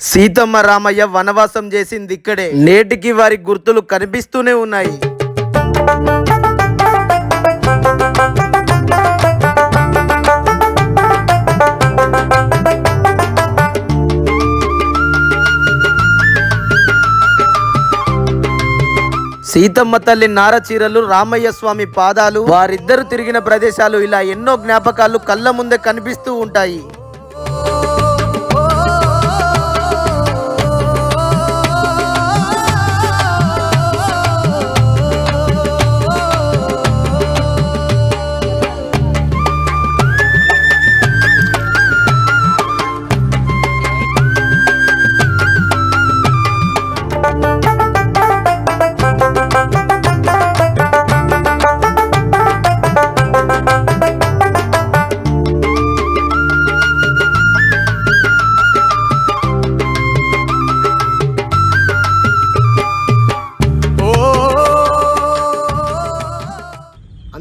సీతమ్మ రామయ్య వనవాసం చేసింది ఇక్కడే. నేటికి వారి గుర్తులు కనిపిస్తూనే ఉన్నాయి. సీతమ్మ తల్లి నారచీరలు రామయ్య స్వామి పాదాలు వారిద్దరు తిరిగిన ప్రదేశాలు ఇలా ఎన్నో జ్ఞాపకాలు కళ్ళ ముందే కనిపిస్తూ ఉంటాయి.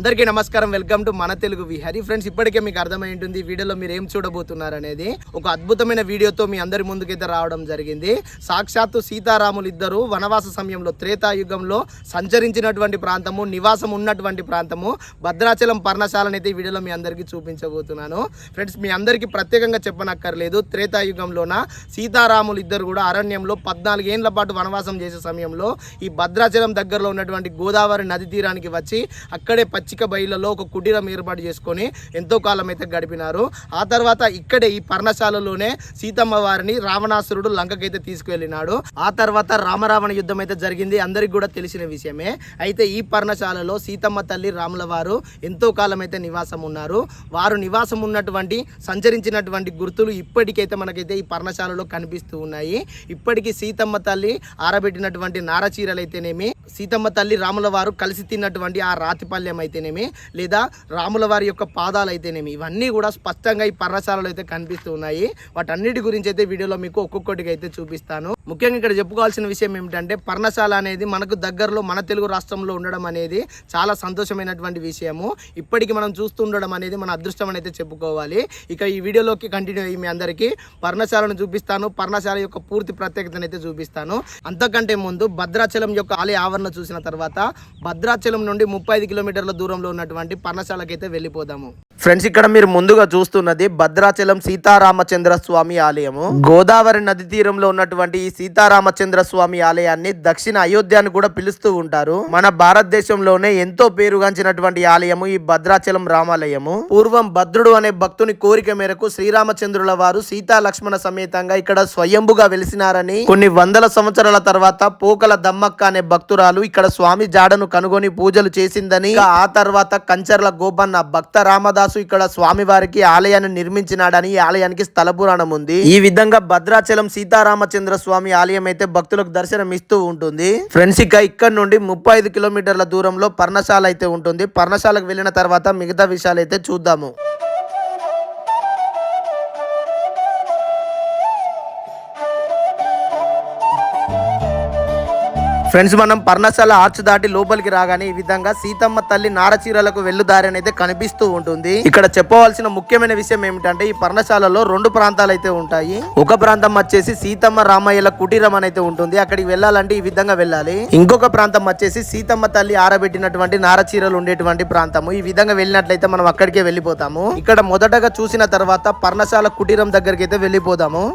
అందరికీ నమస్కారం. వెల్కమ్ టు మన తెలుగు విహరి ఫ్రెండ్స్ ఇప్పటికే మీకు అర్థమై ఉంటుంది వీడియోలో మీరు ఏం చూడబోతున్నారు అనేది ఒక అద్భుతమైన వీడియోతో మీ అందరి ముందుకైతే రావడం జరిగింది. సాక్షాత్తు సీతారాములు ఇద్దరు వనవాస సమయంలో త్రేతాయుగంలో సంచరించినటువంటి ప్రాంతము నివాసం ఉన్నటువంటి ప్రాంతము భద్రాచలం పర్ణశాలనైతే అయితే ఈ వీడియోలో మీ అందరికీ చూపించబోతున్నాను. ఫ్రెండ్స్ మీ అందరికీ ప్రత్యేకంగా చెప్పనక్కర్లేదు త్రేతాయుగంలోన సీతారాములు ఇద్దరు కూడా అరణ్యంలో పద్నాలుగేళ్ళ పాటు వనవాసం చేసే సమయంలో ఈ భద్రాచలం దగ్గరలో ఉన్నటువంటి గోదావరి నది తీరానికి వచ్చి అక్కడే ఇసుక బయలలో ఒక కుటీరం ఏర్పాటు చేసుకొని ఎంతో కాలం అయితే గడిపినారు. ఆ తర్వాత ఇక్కడే ఈ పర్ణశాలలోనే సీతమ్మ వారిని రావణాసురుడు లంకకైతే తీసుకువెళ్ళినాడు. ఆ తర్వాత రామరావణ యుద్ధం అయితే జరిగింది. అందరికి కూడా తెలిసిన విషయమే. అయితే ఈ పర్ణశాలలో సీతమ్మ తల్లి రాముల వారు ఎంతో కాలం అయితే నివాసం ఉన్నారు. వారు నివాసం ఉన్నటువంటి సంచరించినటువంటి గుర్తులు ఇప్పటికైతే మనకైతే ఈ పర్ణశాలలో కనిపిస్తూ ఉన్నాయి. ఇప్పటికీ సీతమ్మ తల్లి ఆరబెట్టినటువంటి నారచీరలు అయితేనేమి సీతమ్మ తల్లి రాముల వారు కలిసి తిన్నటువంటి ఆ రాతిపల్లెం అయితేనేమి లేదా రాముల వారి యొక్క పాదాలు అయితేనేమి ఇవన్నీ కూడా స్పష్టంగా ఈ పర్ణశాలలో అయితే కనిపిస్తూ ఉన్నాయి. వాటన్నిటి గురించి అయితే వీడియోలో మీకు ఒక్కొక్కటిగా అయితే చూపిస్తాను. ముఖ్యంగా ఇక్కడ చెప్పుకోవాల్సిన విషయం ఏమిటంటే పర్ణశాల అనేది మనకు దగ్గరలో మన తెలుగు రాష్ట్రంలో ఉండడం అనేది చాలా సంతోషమైనటువంటి విషయము. ఇప్పటికి మనం చూస్తూ ఉండడం అనేది మన అదృష్టం అని అయితే చెప్పుకోవాలి. ఇక ఈ వీడియోలోకి కంటిన్యూ అయ్యి మీ అందరికీ పర్ణశాలను చూపిస్తాను. పర్ణశాల యొక్క పూర్తి ప్రత్యేకతను అయితే చూపిస్తాను. అంతకంటే ముందు భద్రాచలం యొక్క ఆలయ ఆవరణ చూసిన తర్వాత భద్రాచలం నుండి ముప్పై ఐదు కిలోమీటర్ల దూరంలో ఉన్నటువంటి పర్ణశాలకైతే అయితే వెళ్ళిపోదాము. ఫ్రెండ్స్ ఇక్కడ మీరు ముందుగా చూస్తున్నది భద్రాచలం సీతారామచంద్ర స్వామి ఆలయము. గోదావరి నది తీరంలో ఉన్నటువంటి ఈ సీతారామచంద్ర స్వామి ఆలయాన్ని దక్షిణ అయోధ్య అని కూడా పిలుస్తూ ఉంటారు. మన భారతదేశంలోనే ఎంతో పేరుగాంచినటువంటి ఆలయము ఈ భద్రాచలం రామాలయము. పూర్వం భద్రుడు అనే భక్తుని కోరిక మేరకు శ్రీరామచంద్రుల వారు సీతా లక్ష్మణ సమేతంగా ఇక్కడ స్వయంభుగా వెలిసినారని కొన్ని వందల సంవత్సరాల తర్వాత పోకల దమ్మక్క అనే భక్తురాలు ఇక్కడ స్వామి జాడను కనుగొని పూజలు చేసిందని ఆ తర్వాత కంచర్ల గోపన్న భక్త రామదాసు ఇక్కడ స్వామి వారికి ఆలయాన్ని నిర్మించినాడని ఈ ఆలయానికి స్థల పురాణం ఉంది. ఈ విధంగా భద్రాచలం సీతారామచంద్ర స్వామి ఆలయం అయితే భక్తులకు దర్శనం ఇస్తూ ఉంటుంది. ఫ్రెండ్స్ ఇక ఇక్కడ నుండి ముప్పై ఐదు కిలోమీటర్ల దూరంలో పర్ణశాల అయితే ఉంటుంది. పర్ణశాలకు వెళ్ళిన తర్వాత మిగతా విషయాలు అయితే చూద్దాము. ఫ్రెండ్స్ మనం పర్ణశాల ఆర్చ్ దాటి లోపలికి రాగానే ఈ విధంగా సీతమ్మ తల్లి నారచీరలకు వెళ్ళుదారి అనేది కనిపిస్తూ ఉంటుంది. ఇక్కడ చెప్పవలసిన ముఖ్యమైన విషయం ఏమిటంటే ఈ పర్ణశాలలో రెండు ప్రాంతాలు అయితే ఉంటాయి. ఒక ప్రాంతం వచ్చేసి సీతమ్మ రామయ్యల కుటీరం అని అయితే ఉంటుంది. అక్కడికి వెళ్ళాలంటే ఈ విధంగా వెళ్ళాలి. ఇంకొక ప్రాంతం వచ్చేసి సీతమ్మ తల్లి ఆరబెట్టినటువంటి నారచీరలు ఉండేటువంటి ప్రాంతము. ఈ విధంగా వెళ్ళినట్లయితే మనం అక్కడికే వెళ్ళిపోతాము. ఇక్కడ మొదటగా చూసిన తర్వాత పర్ణశాల కుటీరం దగ్గరికి అయితే వెళ్ళిపోదాము.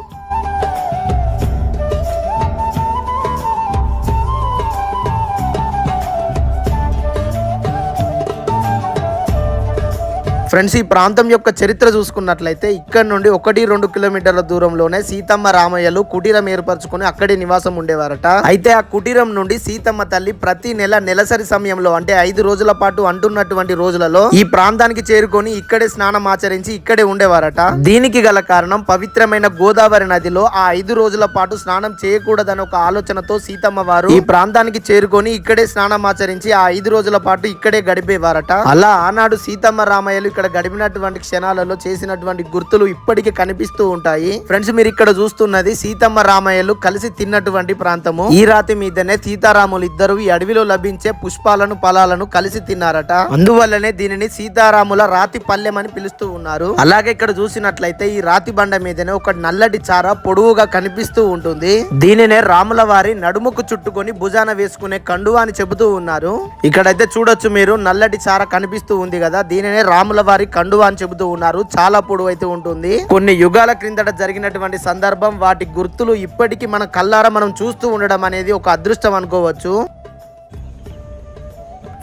ఫ్రెండ్స్ ఈ ప్రాంతం యొక్క చరిత్ర చూసుకున్నట్లయితే ఇక్కడ నుండి ఒకటి రెండు కిలోమీటర్ల దూరంలోనే సీతమ్మ రామయ్యలు కుటీరం ఏర్పరచుకుని అక్కడే నివాసం ఉండేవారట. అయితే ఆ కుటీరం నుండి సీతమ్మ తల్లి ప్రతి నెల నెలసరి సమయంలో అంటే ఐదు రోజుల పాటు అంటున్నటువంటి రోజులలో ఈ ప్రాంతానికి చేరుకొని ఇక్కడే స్నానం ఆచరించి ఇక్కడే ఉండేవారట. దీనికి గల కారణం పవిత్రమైన గోదావరి నదిలో ఆ ఐదు రోజుల పాటు స్నానం చేయకూడదనే ఒక ఆలోచనతో సీతమ్మ వారు ఈ ప్రాంతానికి చేరుకొని ఇక్కడే స్నానం ఆచరించి ఆ ఐదు రోజుల పాటు ఇక్కడే గడిపేవారట. అలా ఆనాడు సీతమ్మ రామయ్యలు ఇక్కడ గడిపినటువంటి క్షణాలలో చేసినటువంటి గుర్తులు ఇప్పటికీ కనిపిస్తూ ఉంటాయి. ఫ్రెండ్స్ మీరు ఇక్కడ చూస్తున్నది సీతమ్మ రామయ్యలు కలిసి తిన్నటువంటి ప్రాంతము. ఈ రాతి మీదనే సీతారాములు ఇద్దరు ఈ అడవిలో లభించే పుష్పాలను ఫలాలను కలిసి తిన్నారట. అందువల్లనే దీనిని సీతారాముల రాతి పల్లెం అని పిలుస్తూ ఉన్నారు. అలాగే ఇక్కడ చూసినట్లయితే ఈ రాతి బండ మీదనే ఒక నల్లటి చార పొడువుగా కనిపిస్తూ ఉంటుంది. దీనినే రాముల వారి నడుముకు చుట్టుకొని భుజాన వేసుకునే కండువా అని చెబుతూ ఉన్నారు. ఇక్కడైతే చూడొచ్చు మీరు నల్లటి చార కనిపిస్తూ ఉంది కదా. దీనినే రాముల వారి కండువా అని చెబుతూ ఉన్నారు. చాలా పొడవు అయితే ఉంటుంది. కొన్ని యుగాల క్రిందట జరిగినటువంటి సందర్భం వాటి గుర్తులు ఇప్పటికీ మన కల్లారా మనం చూస్తూ ఉండడం అనేది ఒక అదృష్టం అనుకోవచ్చు.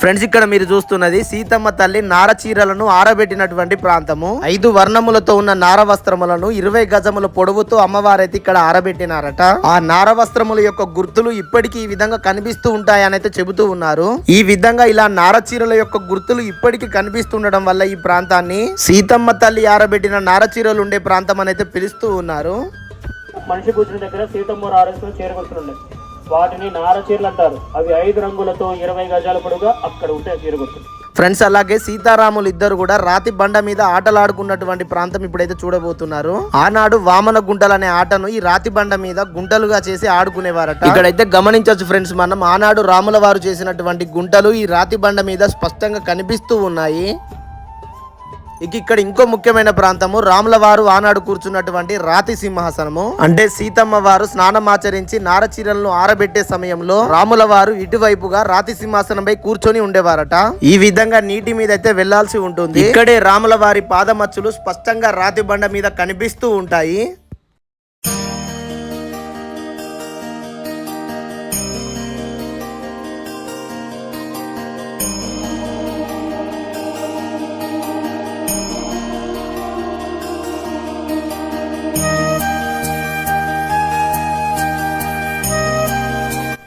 ఫ్రెండ్స్ ఇక్కడ మీరు చూస్తున్నది సీతమ్మ తల్లి నార చీరలను ఆరబెట్టినటువంటి ప్రాంతము. ఐదు వర్ణములతో ఉన్న నార వస్త్రములను ఇరవై గజముల పొడవుతో అమ్మవారైతే ఇక్కడ ఆరబెట్టినారట. ఆ నార వస్త్రముల యొక్క గుర్తులు ఇప్పటికీ ఈ విధంగా కనిపిస్తూ ఉంటాయనైతే చెబుతూ ఉన్నారు. ఈ విధంగా ఇలా నార చీరల యొక్క గుర్తులు ఇప్పటికీ కనిపిస్తుండడం వల్ల ఈ ప్రాంతాన్ని సీతమ్మ తల్లి ఆరబెట్టిన నార చీరలు ఉండే ప్రాంతం అని అయితే పిలుస్తూ ఉన్నారు. మనిషి కూర్చున్న దగ్గర సీతమ్మ ఆరెస్లో చేరుకొస్తున్నాయి వాటిని నారచీరలు అంటారు అవి ఐదు రంగులతో ఇరవై గజాల పొడుగా అక్కడ ఉంటాయి చీరగొత్తులు ఫ్రెండ్స్ అలాగే సీతారాములు ఇద్దరు కూడా రాతి బండ మీద ఆటలాడుకున్నటువంటి ప్రాంతం ఇప్పుడైతే చూడబోతున్నారు. ఆనాడు వామన గుంటలు అనే ఆటను ఈ రాతి బండ మీద గుంటలుగా చేసి ఆడుకునేవారట. ఇక్కడైతే గమనించవచ్చు ఫ్రెండ్స్ మనం ఆనాడు రాముల వారు చేసినటువంటి గుంటలు ఈ రాతి బండ మీద స్పష్టంగా కనిపిస్తూ ఉన్నాయి. ఇక ఇక్కడ ఇంకో ముఖ్యమైన ప్రాంతము. రాముల వారు ఆనాడు కూర్చున్నటువంటి రాతి సింహాసనము. అంటే సీతమ్మ వారు స్నానమాచరించి నారచీరలను ఆరబెట్టే సమయంలో రాముల వారు ఇటువైపుగా రాతి సింహాసనంపై కూర్చొని ఉండేవారట. ఈ విధంగా నీటి మీద అయితే వెళ్ళాల్సి ఉంటుంది. ఇక్కడే రాముల వారి పాదమచ్చులు స్పష్టంగా రాతి బండ మీద కనిపిస్తూ ఉంటాయి.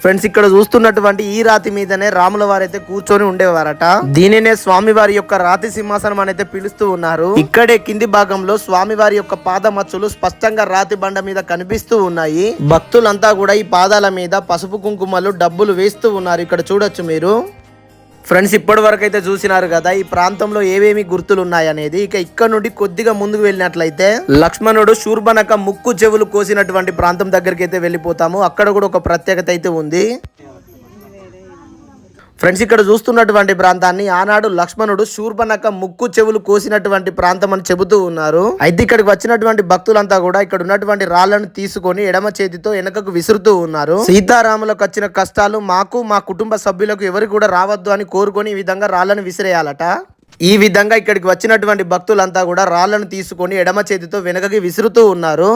ఫ్రెండ్స్ ఇక్కడ చూస్తున్నటువంటి ఈ రాతి మీదనే రాముల వారైతే కూర్చొని ఉండేవారట. దీనినే స్వామివారి యొక్క రాతి సింహాసనం అని అయితే పిలుస్తూ ఉన్నారు. ఇక్కడే కింది భాగంలో స్వామివారి యొక్క పాదమచ్చులు స్పష్టంగా రాతి బండ మీద కనిపిస్తూ ఉన్నాయి. భక్తులంతా కూడా ఈ పాదాల మీద పసుపు కుంకుమలు డబ్బులు వేస్తూ ఉన్నారు. ఇక్కడ చూడొచ్చు మీరు. ఫ్రెండ్స్ ఇప్పటి వరకు అయితే చూసినారు కదా ఈ ప్రాంతంలో ఏవేమి గుర్తులు ఉన్నాయనేది ఇక ఇక్కడ నుండి కొద్దిగా ముందుకు వెళ్ళినట్లయితే లక్ష్మణుడు శూర్బనక ముక్కు చెవులు కోసినటువంటి ప్రాంతం దగ్గరికి అయితే వెళ్ళిపోతాము. అక్కడ కూడా ఒక ప్రత్యేకత అయితే ఉంది. ఫ్రెండ్స్ ఇక్కడ చూస్తున్నటువంటి ప్రాంతాన్ని ఆనాడు లక్ష్మణుడు శూర్పనక ముక్కు చెవులు కోసినటువంటి ప్రాంతం అని చెబుతూ ఉన్నారు. అయితే ఇక్కడికి వచ్చినటువంటి భక్తులంతా కూడా ఇక్కడ ఉన్నటువంటి రాళ్ళను తీసుకొని ఎడమ చేతితో వెనకకు విసురుతూ ఉన్నారు. సీతారాములకు వచ్చిన కష్టాలు మాకు మా కుటుంబ సభ్యులకు ఎవరికి కూడా రావద్దు అని కోరుకొని ఈ విధంగా రాళ్ళను విసిరేయాలట. ఈ విధంగా ఇక్కడికి వచ్చినటువంటి భక్తులంతా కూడా రాళ్ళను తీసుకొని ఎడమ చేతితో వెనకకి విసురుతూ ఉన్నారు.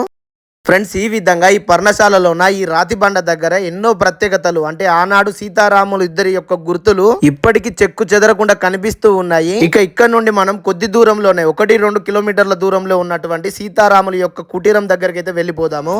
ఫ్రెండ్స్ ఈ విధంగా ఈ పర్ణశాలలోన ఈ రాతిబండ దగ్గర ఎన్నో ప్రత్యేకతలు అంటే ఆనాడు సీతారాములు ఇద్దరి యొక్క గుర్తులు ఇప్పటికీ చెక్కు చెదరకుండా కనిపిస్తూ ఉన్నాయి. ఇక ఇక్కడ నుండి మనం కొద్ది దూరంలోనే ఒకటి రెండు కిలోమీటర్ల దూరంలో ఉన్నటువంటి సీతారాముల యొక్క కుటీరం దగ్గరికి అయితే వెళ్ళిపోదాము.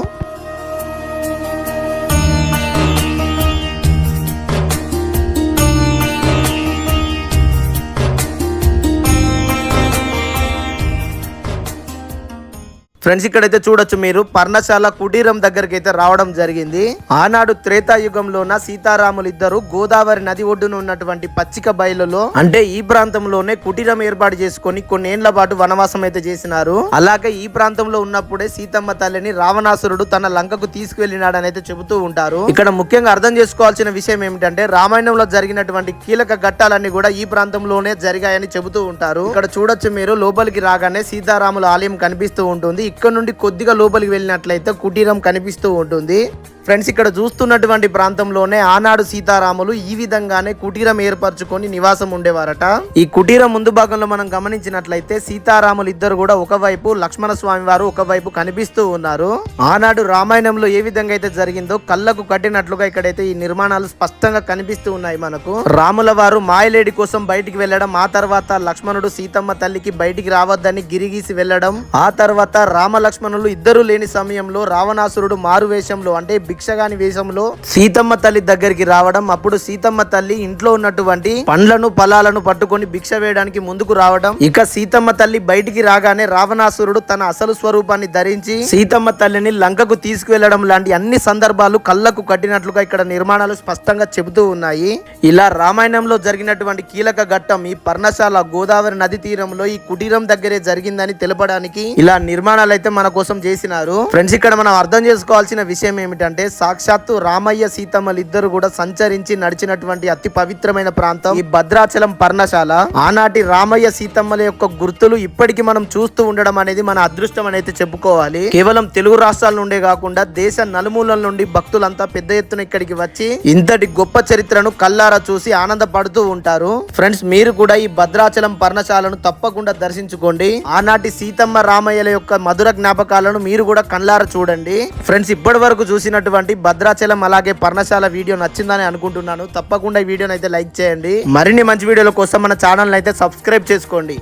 ఫ్రెండ్స్ ఇక్కడైతే చూడొచ్చు మీరు. పర్ణశాల కుటీరం దగ్గరికి అయితే రావడం జరిగింది. ఆనాడు త్రేతాయుగంలోన సీతారాములు ఇద్దరు గోదావరి నది ఒడ్డున ఉన్నటువంటి పచ్చిక బయలులో అంటే ఈ ప్రాంతంలోనే కుటీరం ఏర్పాటు చేసుకొని కొన్ని ఏండ్ల పాటు వనవాసం అయితే చేసినారు. అలాగే ఈ ప్రాంతంలో ఉన్నప్పుడే సీతమ్మ తల్లిని రావణాసురుడు తన లంకకు తీసుకువెళ్ళినాడని అయితే చెబుతూ ఉంటారు. ఇక్కడ ముఖ్యంగా అర్థం చేసుకోవాల్సిన విషయం ఏమిటంటే రామాయణంలో జరిగినటువంటి కీలక ఘట్టాలన్నీ కూడా ఈ ప్రాంతంలోనే జరిగాయని చెబుతూ ఉంటారు. ఇక్కడ చూడొచ్చు మీరు లోపలికి రాగానే సీతారాముల ఆలయం కనిపిస్తూ ఉంటుంది. ఇక్కడ నుండి కొద్దిగా లోపలికి వెళ్ళినట్లయితే కుటీరం కనిపిస్తూ ఉంటుంది. ఫ్రెండ్స్ ఇక్కడ చూస్తున్నటువంటి ప్రాంతంలోనే ఆనాడు సీతారాములు ఈ విధంగానే కుటీరం ఏర్పరచుకొని నివాసం ఉండేవారట. ఈ కుటీరం ముందు భాగంలో మనం గమనించినట్లయితే సీతారాములు ఇద్దరు కూడా ఒకవైపు లక్ష్మణ స్వామి వారు ఒకవైపు కనిపిస్తూ ఉన్నారు. ఆనాడు రామాయణంలో ఏ విధంగా అయితే జరిగిందో కళ్ళకు కట్టినట్లుగా ఇక్కడైతే ఈ నిర్మాణాలు స్పష్టంగా కనిపిస్తూ ఉన్నాయి మనకు. రాముల వారు మాయలేడి కోసం బయటికి వెళ్ళడం ఆ తర్వాత లక్ష్మణుడు సీతమ్మ తల్లికి బయటికి రావద్దని గిరిగీసి వెళ్ళడం ఆ తర్వాత రామ లక్ష్మణులు ఇద్దరు లేని సమయంలో రావణాసురుడు మారు వేషంలో అంటే భిక్షగాని వేషంలో సీతమ్మ తల్లి దగ్గరికి రావడం అప్పుడు సీతమ్మ తల్లి ఇంట్లో ఉన్నటువంటి పండ్లను ఫలాలను పట్టుకొని భిక్ష వేయడానికి ముందుకు రావడం. ఇక సీతమ్మ తల్లి బయటికి రాగానే రావణాసురుడు తన అసలు స్వరూపాన్ని ధరించి సీతమ్మ తల్లిని లంకకు తీసుకువెళ్ళడం లాంటి అన్ని సందర్భాలు కళ్ళకు కట్టినట్లుగా ఇక్కడ నిర్మాణాలు స్పష్టంగా చెబుతూ ఉన్నాయి. ఇలా రామాయణంలో జరిగినటువంటి కీలక ఘట్టం ఈ పర్ణశాల గోదావరి నది తీరంలో ఈ కుటీరం దగ్గరే జరిగిందని తెలపడానికి ఇలా నిర్మాణాలు అయితే మన కోసం చేసినారు. ఫ్రెండ్స్ ఇక్కడ మనం అర్థం చేసుకోవాల్సిన విషయం ఏమిటంటే సాక్షాత్తు రామయ్య సీతమ్మలు ఇద్దరు కూడా సంచరించి నడిచినటువంటి అతి పవిత్రమైన ప్రాంతం ఈ భద్రాచలం పర్ణశాల. ఆనాటి రామయ్య సీతమ్మల యొక్క గుర్తులు ఇప్పటికి మనం చూస్తూ ఉండడం అనేది మన అదృష్టం అనేది చెప్పుకోవాలి. కేవలం తెలుగు రాష్ట్రాల నుండే కాకుండా దేశ నలుమూలల నుండి భక్తులంతా పెద్ద ఎత్తున ఇక్కడికి వచ్చి ఇంతటి గొప్ప చరిత్రను కల్లారా చూసి ఆనందపడుతూ ఉంటారు. ఫ్రెండ్స్ మీరు కూడా ఈ భద్రాచలం పర్ణశాలను తప్పకుండా దర్శించుకోండి. ఆనాటి సీతమ్మ రామయ్యల యొక్క మధుర జ్ఞాపకాలను మీరు కూడా కళ్ళారా చూడండి. ఫ్రెండ్స్ ఇప్పటి వరకు చూసినటువంటి భద్రాచలం అలాగే పర్ణశాల వీడియో నచ్చిందని అనుకుంటున్నాను. తప్పకుండా ఈ వీడియోని అయితే లైక్ చేయండి. మరిన్ని మంచి వీడియోల కోసం మన ఛానల్ అయితే సబ్స్క్రైబ్ చేసుకోండి.